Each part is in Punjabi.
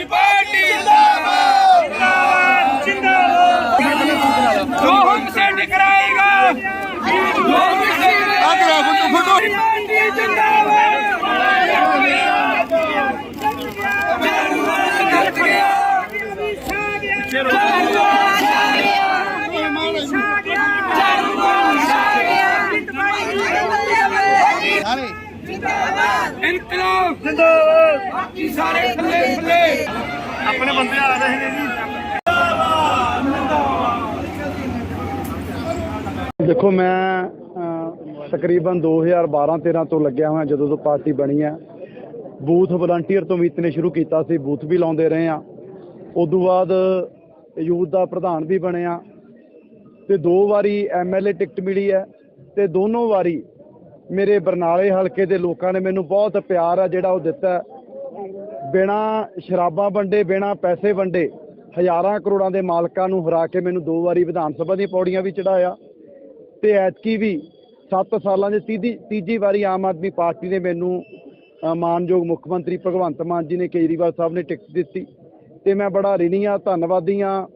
ਆਦਮੀ ਪਾਰਟੀ ਜਿੰਦਾਬਾਦ! ਜਿੰਦਾਬਾਦ! ਜੋ ਹੁਕਮ ਟਕਰਾਏਗਾ ਜੋ ਹੁਕਮ ਆ ਕਰਾ ਫੋਟੋ ਫੋਟੋ। ਪਾਰਟੀ ਜਿੰਦਾਬਾਦ! ਸਾਰੇ ਇਨਕਲਾਬ ਜਿੰਦਾਬਾਦ ਬਾਕੀ ਸਾਰੇ ਥੱਲੇ ਥੱਲੇ। ਆਪਣੇ ਬੰਦੇ ਆ ਰਹੇ ਨੇ ਜੀ। ਦੇਖੋ ਮੈਂ ਤਕਰੀਬਨ 2012-13 ਤੋਂ ਲੱਗਿਆ ਹੋਇਆ ਜਦੋਂ ਤੋਂ ਪਾਰਟੀ ਬਣੀ ਹੈ। ਬੂਥ ਵਲੰਟੀਅਰ ਤੋਂ ਵੀ ਇਤਨੇ ਸ਼ੁਰੂ ਕੀਤਾ ਸੀ ਬੂਥ ਵੀ ਲਾਉਂਦੇ ਰਹੇ ਆ ਉਦੋਂ ਬਾਅਦ ਯੂਥ ਦਾ ਪ੍ਰਧਾਨ ਵੀ ਬਣਿਆ ਤੇ ਦੋ ਵਾਰੀ ਐਮਐਲਏ ਟਿਕਟ ਮਿਲੀ ਹੈ ਤੇ ਦੋਨੋਂ ਵਾਰੀ ਮੇਰੇ ਬਰਨਾਲੇ ਹਲਕੇ ਦੇ ਲੋਕਾਂ ਨੇ ਮੈਨੂੰ ਬਹੁਤ ਪਿਆਰ ਆ ਜਿਹੜਾ ਉਹ ਦਿੱਤਾ ਹੈ। ਬਿਨਾ ਸ਼ਰਾਬਾਂ ਵੰਡੇ, ਬਿਨਾ ਪੈਸੇ ਵੰਡੇ ਹਜ਼ਾਰਾਂ ਕਰੋੜਾਂ ਦੇ ਮਾਲਕਾਂ ਨੂੰ ਹਰਾ ਕੇ ਮੈਨੂੰ ਦੋ ਵਾਰੀ ਵਿਧਾਨ ਸਭਾ ਦੀਆਂ ਪੌੜੀਆਂ ਵੀ ਚੜਾਇਆ ਤੇ ਐਤਕੀ ਵੀ 7 ਸਾਲਾਂ ਦੇ ਤੀਜੀ ਤੀਜੀ ਵਾਰੀ ਆਮ ਆਦਮੀ ਪਾਰਟੀ ਨੇ ਮੈਨੂੰ ਮਾਨਯੋਗ ਮੁੱਖ ਮੰਤਰੀ ਭਗਵੰਤ ਮਾਨ ਜੀ ਨੇ ਕੇਜਰੀਵਾਲ ਸਾਹਿਬ ਨੇ ਟਿਕਟ ਦਿੱਤੀ ਤੇ ਮੈਂ ਬੜਾ ਰਿਣੀ ਆ ਧੰਨਵਾਦੀ ਹਾਂ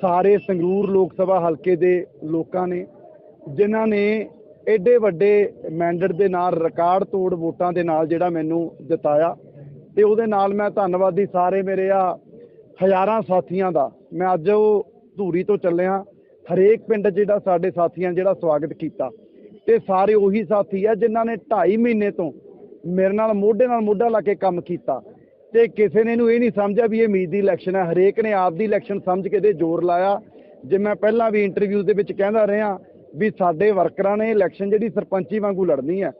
ਸਾਰੇ ਸੰਗਰੂਰ ਲੋਕ ਸਭਾ ਹਲਕੇ ਦੇ ਲੋਕਾਂ ਨੇ, ਜਿਨ੍ਹਾਂ ਨੇ ਐਡੇ ਵੱਡੇ ਮੈਂਡੇਟ ਦੇ ਨਾਲ, ਰਿਕਾਰਡ ਤੋੜ ਵੋਟਾਂ ਦੇ ਨਾਲ ਜਿਹੜਾ ਮੈਨੂੰ ਜਿਤਾਇਆ। ਤੇ ਉਹਦੇ ਨਾਲ ਮੈਂ ਧੰਨਵਾਦੀ ਸਾਰੇ ਮੇਰੇ ਆ ਹਜ਼ਾਰਾਂ ਸਾਥੀਆਂ ਦਾ। ਮੈਂ ਅੱਜ ਉਹ ਧੂਰੀ ਤੋਂ ਚੱਲਿਆ, ਹਰੇਕ ਪਿੰਡ ਜਿਹੜਾ ਸਾਡੇ ਸਾਥੀਆਂ ਜਿਹੜਾ ਸਵਾਗਤ ਕੀਤਾ। ਤੇ ਸਾਰੇ ਉਹੀ ਸਾਥੀ ਆ ਜਿਨ੍ਹਾਂ ਨੇ 2.5 ਮਹੀਨੇ ਤੋਂ ਮੇਰੇ ਨਾਲ ਮੋਢੇ ਨਾਲ ਮੋਢਾ ਲਾ ਕੇ ਕੰਮ ਕੀਤਾ। ਤੇ ਕਿਸੇ ਨੇ ਇਹਨੂੰ ਇਹ ਨਹੀਂ ਸਮਝਿਆ ਵੀ ਇਹ ਉਮੀਦ ਦੀ ਇਲੈਕਸ਼ਨ ਹੈ ਹਰੇਕ ਨੇ ਆਪ ਦੀ ਇਲੈਕਸ਼ਨ ਸਮਝ ਕੇ ਤੇ ਜ਼ੋਰ ਲਾਇਆ। ਜੇ ਮੈਂ ਪਹਿਲਾਂ ਵੀ ਇੰਟਰਵਿਊ ਦੇ ਵਿੱਚ ਕਹਿੰਦਾ ਰਿਹਾ ਵੀ ਸਾਡੇ ਵਰਕਰਾਂ ਨੇ ਇਲੈਕਸ਼ਨ ਜਿਹੜੀ ਸਰਪੰਚੀ ਵਾਂਗੂ ਲੜਨੀ ਹੈ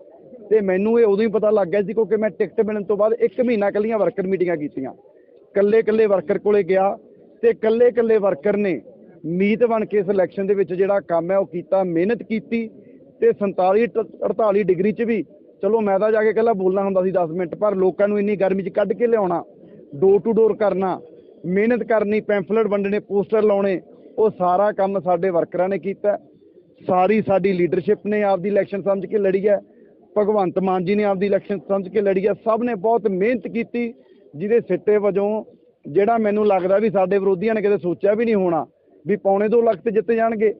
ਤੇ ਮੈਨੂੰ ਇਹ ਉਦੋਂ ਹੀ ਪਤਾ ਲੱਗ ਗਿਆ ਸੀ ਕਿਉਂਕਿ ਮੈਂ ਟਿਕਟ ਮਿਲਣ ਤੋਂ ਬਾਅਦ 1 ਮਹੀਨਾ ਕੱਲੀਆਂ ਵਰਕਰ ਮੀਟਿੰਗਾਂ ਕੀਤੀਆਂ। ਕੱਲੇ ਕੱਲੇ ਵਰਕਰ ਕੋਲੇ ਗਿਆ ਤੇ ਕੱਲੇ ਕੱਲੇ ਵਰਕਰ ਨੇ ਮੀਤ ਬਣ ਕੇ ਇਸ ਇਲੈਕਸ਼ਨ ਦੇ ਵਿੱਚ ਜਿਹੜਾ ਕੰਮ ਹੈ ਉਹ ਕੀਤਾ, ਮਿਹਨਤ ਕੀਤੀ ਤੇ 47 ਟ- 48 ਡਿਗਰੀ 'ਚ ਵੀ ਚਲੋ ਮੈਂ ਤਾਂ ਜਾ ਕੇ ਇਕੱਲਾ ਬੋਲਣਾ ਹੁੰਦਾ ਸੀ 10 ਮਿੰਟ, ਪਰ ਲੋਕਾਂ ਨੂੰ ਇੰਨੀ ਗਰਮੀ 'ਚ ਕੱਢ ਕੇ ਲਿਆਉਣਾ ਡੋਰ ਟੂ ਡੋਰ ਕਰਨਾ, ਮਿਹਨਤ ਕਰਨੀ ਪੈਂਫਲੇਟ ਵੰਡਣੇ ਪੋਸਟਰ ਲਾਉਣੇ, ਉਹ ਸਾਰਾ ਕੰਮ ਸਾਡੇ ਵਰਕਰਾਂ ਨੇ ਕੀਤਾ। ਸਾਰੀ ਸਾਡੀ ਲੀਡਰਸ਼ਿਪ ਨੇ ਆਪਦੀ ਇਲੈਕਸ਼ਨ ਸਮਝ ਕੇ ਲੜੀ ਹੈ। ਭਗਵੰਤ ਮਾਨ ਜੀ ਨੇ ਆਪਦੀ ਇਲੈਕਸ਼ਨ ਸਮਝ ਕੇ ਲੜੀ ਆ। ਸਭ ਨੇ ਬਹੁਤ ਮਿਹਨਤ ਕੀਤੀ, ਜਿਹਦੇ ਸਿੱਟੇ ਵਜੋਂ ਜਿਹੜਾ ਮੈਨੂੰ ਲੱਗਦਾ ਵੀ ਸਾਡੇ ਵਿਰੋਧੀਆਂ ਨੇ ਕਦੇ ਸੋਚਿਆ ਵੀ ਨਹੀਂ ਹੋਣਾ ਵੀ ਪੌਣੇ 2 ਲੱਖ ਤੇ ਜਿੱਤ ਜਾਣਗੇ।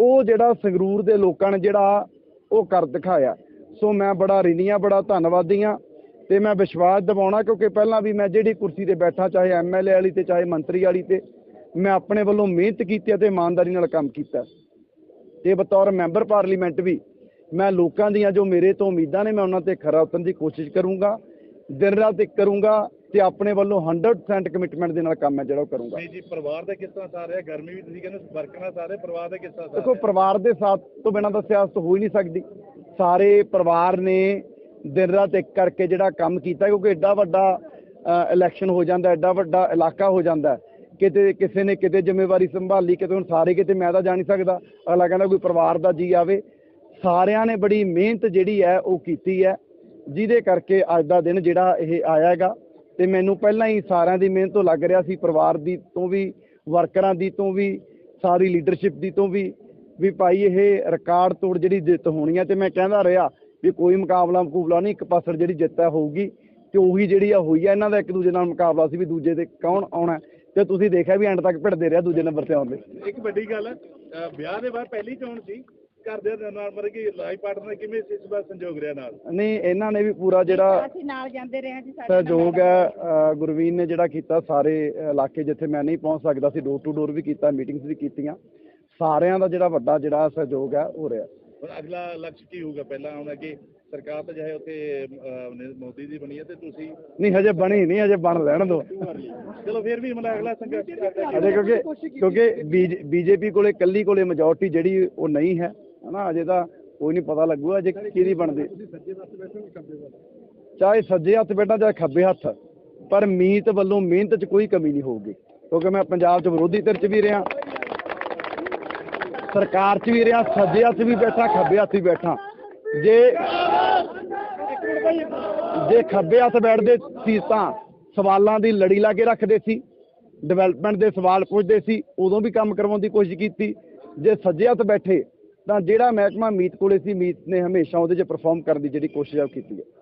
ਉਹ ਜਿਹੜਾ ਸੰਗਰੂਰ ਦੇ ਲੋਕਾਂ ਨੇ ਜਿਹੜਾ, ਉਹ ਕਰ ਦਿਖਾਇਆ। ਸੋ ਮੈਂ ਬੜਾ ਰਿਣੀਆਂ ਬੜਾ ਧੰਨਵਾਦੀ ਹਾਂ ਤੇ ਮੈਂ ਵਿਸ਼ਵਾਸ ਦਿਵਾਉਣਾ ਕਿਉਂਕਿ ਪਹਿਲਾਂ ਵੀ ਮੈਂ ਜਿਹੜੀ ਕੁਰਸੀ ਤੇ ਬੈਠਾ, ਚਾਹੇ ਐਮਐਲਏ ਵਾਲੀ ਤੇ, ਚਾਹੇ ਮੰਤਰੀ ਵਾਲੀ ਤੇ, ਮੈਂ ਆਪਣੇ ਵੱਲੋਂ ਮਿਹਨਤ ਕੀਤੀ ਅਤੇ ਇਮਾਨਦਾਰੀ ਨਾਲ ਕੰਮ ਕੀਤਾ। ਤੇ ਬਤੌਰ ਮੈਂਬਰ ਪਾਰਲੀਮੈਂਟ ਵੀ ਮੈਂ ਲੋਕਾਂ ਦੀਆਂ ਜੋ ਮੇਰੇ ਤੋਂ ਉਮੀਦਾਂ ਨੇ ਮੈਂ ਉਹਨਾਂ ਤੇ ਖਰਾ ਉਤਰਨ ਦੀ ਕੋਸ਼ਿਸ਼ ਕਰੂੰਗਾ ਦਿਨ ਰਾਤ ਇੱਕ ਕਰੂੰਗਾ ਤੇ ਆਪਣੇ ਵੱਲੋਂ 100% ਕਮਿਟਮੈਂਟ ਦੇ ਨਾਲ ਕੰਮ ਹੈ ਜਿਹੜਾ ਉਹ ਕਰੂੰਗਾ। ਜੀ ਜੀ ਪਰਿਵਾਰ ਦਾ ਕਿਸ ਤਰ੍ਹਾਂ ਸਾਥ ਰਿਹਾ? ਗਰਮੀ ਵੀ ਤੁਸੀਂ ਕਹਿੰਦੇ ਵਰਕਰਾਂ ਸਾਰੇ ਪਰਿਵਾਰ ਦਾ ਕਿਸ ਤਰ੍ਹਾਂ ਸਾਥ ਦੇਖੋ ਪਰਿਵਾਰ ਦੇ ਸਾਥ ਤੋਂ ਬਿਨਾਂ ਤਾਂ ਸਿਆਸਤ ਹੋ ਹੀ ਨਹੀਂ ਸਕਦੀ। ਸਾਰੇ ਪਰਿਵਾਰ ਨੇ ਦਿਨ ਰਾਤ ਇੱਕ ਕਰਕੇ ਜਿਹੜਾ ਕੰਮ ਕੀਤਾ ਕਿਉਂਕਿ ਐਡਾ ਵੱਡਾ ਇਲੈਕਸ਼ਨ ਹੋ ਜਾਂਦਾ ਐਡਾ ਵੱਡਾ ਇਲਾਕਾ ਹੋ ਜਾਂਦਾ ਕਿਤੇ ਕਿਸੇ ਨੇ ਕਿਤੇ ਜ਼ਿੰਮੇਵਾਰੀ ਸੰਭਾਲੀ ਕਿਤੇ ਹੁਣ ਸਾਰੇ ਕਿਤੇ ਮੈਂ ਤਾਂ ਜਾ ਨਹੀਂ ਸਕਦਾ। ਅਗਲਾ ਕਹਿੰਦਾ ਕੋਈ ਪਰਿਵਾਰ ਦਾ ਜੀ ਆਵੇ ਸਾਰਿਆਂ ਨੇ ਬੜੀ ਮਿਹਨਤ ਜਿਹੜੀ ਹੈ ਉਹ ਕੀਤੀ ਹੈ, ਜਿਹਦੇ ਕਰਕੇ ਅੱਜ ਦਾ ਦਿਨ ਜਿਹੜਾ ਇਹ ਆਇਆ ਹੈਗਾ। ਤੇ ਮੈਨੂੰ ਪਹਿਲਾਂ ਹੀ ਸਾਰਿਆਂ ਦੀ ਮਿਹਨਤ ਤੋਂ ਲੱਗ ਰਿਹਾ ਸੀ, ਪਰਿਵਾਰ ਦੀ ਤੋਂ ਵੀ, ਵਰਕਰਾਂ ਦੀ ਤੋਂ ਵੀ, ਸਾਰੀ ਲੀਡਰਸ਼ਿਪ ਦੀ ਤੋਂ ਵੀ ਵੀ ਭਾਈ ਇਹ ਰਿਕਾਰਡ ਤੋੜ ਜਿਹੜੀ ਜਿੱਤ ਹੋਣੀ ਹੈ। ਤੇ ਮੈਂ ਕਹਿੰਦਾ ਰਿਹਾ ਵੀ ਕੋਈ ਮੁਕਾਬਲਾ ਮੁਕਾਬਲਾ ਨਹੀਂ, ਇੱਕ ਪਾਸੜ ਜਿਹੜੀ ਜਿੱਤ ਹੈ ਹੋਊਗੀ, ਤੇ ਉਹੀ ਜਿਹੜੀ ਆ ਹੋਈ ਹੈ, ਇਹਨਾਂ ਦਾ ਇੱਕ ਦੂਜੇ ਨਾਲ ਮੁਕਾਬਲਾ ਸੀ ਵੀ ਦੂਜੇ ਤੇ ਕੌਣ ਆਉਣਾ ਹੈ। ਤੇ ਤੁਸੀਂ ਦੇਖਿਆ ਵੀ ਐਂਡ ਤੱਕ ਭਿੜਦੇ ਰਿਹਾ ਦੂਜੇ ਨੰਬਰ ਤੇ ਆਉਂਦੇ ਇੱਕ ਵੱਡੀ ਗੱਲ ਹੈ ਵਿਆਹ ਦੇ ਬਾਅਦ ਪਹਿਲੀ ਚੋਣ ਸੀ। ਘਰਦਿਆਂ ਦੇ ਨਾਲ ਮਤਲਬ ਕਿ ਲਾਈਫ ਪਾਰਟਨਰ ਕਿਵੇਂ ਇਸ ਵਾਰ ਸੰਜੋਗ ਰਿਹਾ ਨਾਲ? ਨਹੀਂ ਇਹਨਾਂ ਨੇ ਵੀ ਪੂਰਾ ਜਿਹੜਾ ਅਸੀਂ ਨਾਲ ਜਾਂਦੇ ਰਹੇ ਹਾਂ ਜੀ ਸਾਡੇ ਸਹਿਯੋਗ ਹੈ ਅ, ਗੁਰਵੀਨ ਨੇ ਜਿਹੜਾ ਕੀਤਾ ਸਾਰੇ ਇਲਾਕੇ ਜਿੱਥੇ ਮੈਂ ਨਹੀਂ ਪਹੁੰਚ ਸਕਦਾ ਸੀ ਡੋਰ ਟੂ ਡੋਰ ਵੀ ਕੀਤਾ ਮੀਟਿੰਗਸ ਵੀ ਕੀਤੀਆਂ। ਸਾਰਿਆਂ ਦਾ ਜਿਹੜਾ ਵੱਡਾ ਜਿਹੜਾ ਸਹਿਯੋਗ ਹੈ ਉਹ ਰਿਹਾ। ਹੁਣ ਅਗਲਾ ਲਕਸ਼ ਕੀ ਹੋਊਗਾ? ਪਹਿਲਾਂ ਹੁਣ ਅੱਗੇ ਸਰਕਾਰ ਤਾਂ ਚਾਹੇ ਉੱਥੇ ਅਹ, ਨ- ਮੋਦੀ ਦੀ ਬਣੀ ਹੈ ਤੇ ਤੁਸੀਂ ਨਹੀਂ ਹਜੇ ਬਣੀ ਨਹੀਂ ਹਜੇ ਬਣ ਲੈਣ ਦੋ। ਚਲੋ ਫਿਰ ਵੀ ਮਤਲਬ ਅਗਲਾ ਸੰਘਰਸ਼ ਕਰਦਾ ਅਜੇ ਕਿਉਂਕਿ ਕਿਉਂਕਿ ਬੀਜੇਪੀ ਕੋਲੇ ਕੱਲੀ ਕੋਲੇ ਮੈਜੋਰਟੀ ਜਿਹੜੀ ਉਹ ਨਹੀਂ ਹੈ। ਹਨਾ, ਅਜੇ ਤਾਂ ਕੋਈ ਨਹੀਂ ਪਤਾ ਲੱਗੂਗਾ ਅਜੇ ਕਿਹਦੀ ਬਣਦੀ। ਚਾਹੇ ਸੱਜੇ ਹੱਥ ਬੈਠਾ, ਚਾਹੇ ਖੱਬੇ ਹੱਥ, ਪਰ ਮੀਤ ਵੱਲੋਂ ਮਿਹਨਤ 'ਚ ਕੋਈ ਕਮੀ ਨਹੀਂ ਹੋਊਗੀ, ਕਿਉਂਕਿ ਮੈਂ ਪੰਜਾਬ 'ਚ ਵਿਰੋਧੀ ਧਿਰ 'ਚ ਵੀ ਰਿਹਾ। ਸਰਕਾਰ 'ਚ ਵੀ ਰਿਹਾ, ਸੱਜੇ ਹੱਥ ਵੀ ਬੈਠਾ, ਖੱਬੇ ਹੱਥ ਵੀ ਬੈਠਾ। ਜੇ ਜੇ ਖੱਬੇ ਹੱਥ ਬੈਠਦੇ ਸੀ ਤਾਂ ਸਵਾਲਾਂ ਦੀ ਲੜੀ ਲਾ ਕੇ ਰੱਖਦੇ ਸੀ ਡਿਵੈਲਪਮੈਂਟ ਦੇ ਸਵਾਲ ਪੁੱਛਦੇ ਸੀ, ਉਦੋਂ ਵੀ ਕੰਮ ਕਰਵਾਉਣ ਦੀ ਕੋਸ਼ਿਸ਼ ਕੀਤੀ। ਜੇ ਸੱਜੇ ਹੱਥ ਬੈਠੇ ਤਾਂ ਜਿਹੜਾ ਮਹਿਕਮਾ ਮੀਤ ਕੋਲੇ ਸੀ, ਮੀਤ ਨੇ ਹਮੇਸ਼ਾ ਉਹਦੇ 'ਚ ਪਰਫਾਰਮ ਕਰਨ ਦੀ ਜਿਹੜੀ ਕੋਸ਼ਿਸ਼ ਆ ਉਹ ਕੀਤੀ ਹੈ।